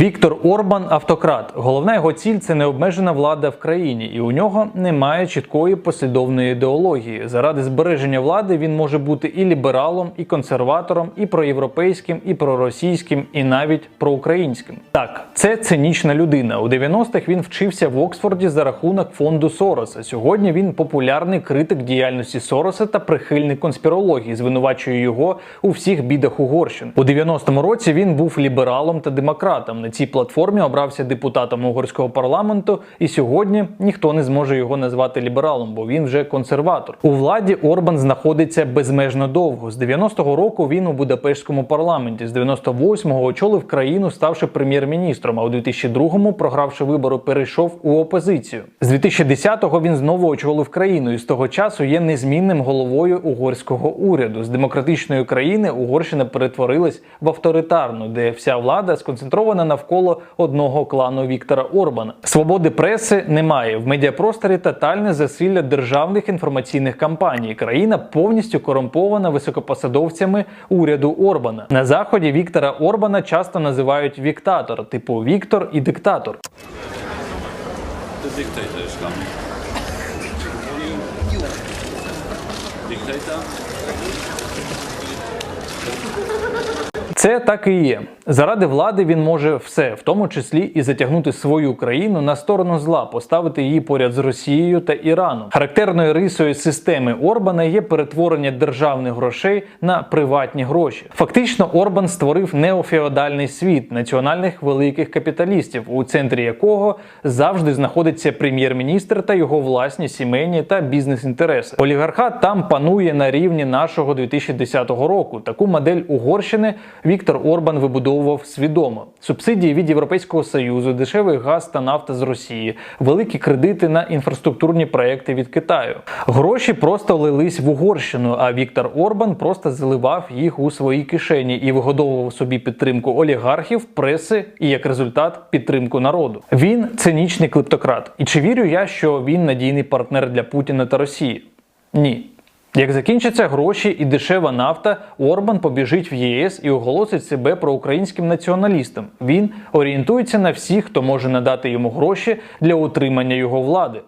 Віктор Орбан автократ. Головна його ціль це необмежена влада в країні, і у нього немає чіткої послідовної ідеології. Заради збереження влади він може бути і лібералом, і консерватором, і проєвропейським, і проросійським, і навіть проукраїнським. Так, це цинічна людина. У 90-х він вчився в Оксфорді за рахунок фонду Сороса. Сьогодні він популярний критик діяльності Сороса та прихильник конспірології, звинувачує його у всіх бідах Угорщин. У 90-му році він був лібералом та демократом. На цій платформі обрався депутатом угорського парламенту, і сьогодні ніхто не зможе його назвати лібералом, бо він вже консерватор. У владі Орбан знаходиться безмежно довго. З 90-го року він у Будапештському парламенті, з 98-го очолив країну, ставши прем'єр-міністром. А у 2002-му, програвши вибори, перейшов у опозицію. З 2010-го він знову очолив країну і з того часу є незмінним головою угорського уряду. З демократичної країни Угорщина перетворилась в авторитарну, де вся влада сконцентрована навколо одного клану Віктора Орбана. Свободи преси немає. В медіапросторі тотальне засилля державних інформаційних кампаній. Країна повністю корумпована високопосадовцями уряду Орбана. На заході Віктора Орбана часто називають віктатор, типу Віктор і диктатор. Dictator? Це так і є. Заради влади він може все, в тому числі і затягнути свою країну на сторону зла, поставити її поряд з Росією та Іраном. Характерною рисою системи Орбана є перетворення державних грошей на приватні гроші. Фактично, Орбан створив неофеодальний світ національних великих капіталістів, у центрі якого завжди знаходиться прем'єр-міністр та його власні сімейні та бізнес-інтереси. Олігархат там панує на рівні нашого 2010 року. Таку модель Угорщини Віктор Орбан вибудовував свідомо: субсидії від Європейського союзу, дешевий газ та нафта з Росії, великі кредити на інфраструктурні проекти від Китаю. Гроші просто лились в Угорщину, а Віктор Орбан просто заливав їх у свої кишені і вигодовував собі підтримку олігархів, преси і як результат підтримку народу. Він цинічний клептократ. І чи вірю я, що він надійний партнер для Путіна та Росії? Ні. Як закінчаться гроші і дешева нафта, Орбан побіжить в ЄС і оголосить себе проукраїнським націоналістом. Він орієнтується на всіх, хто може надати йому гроші для утримання його влади.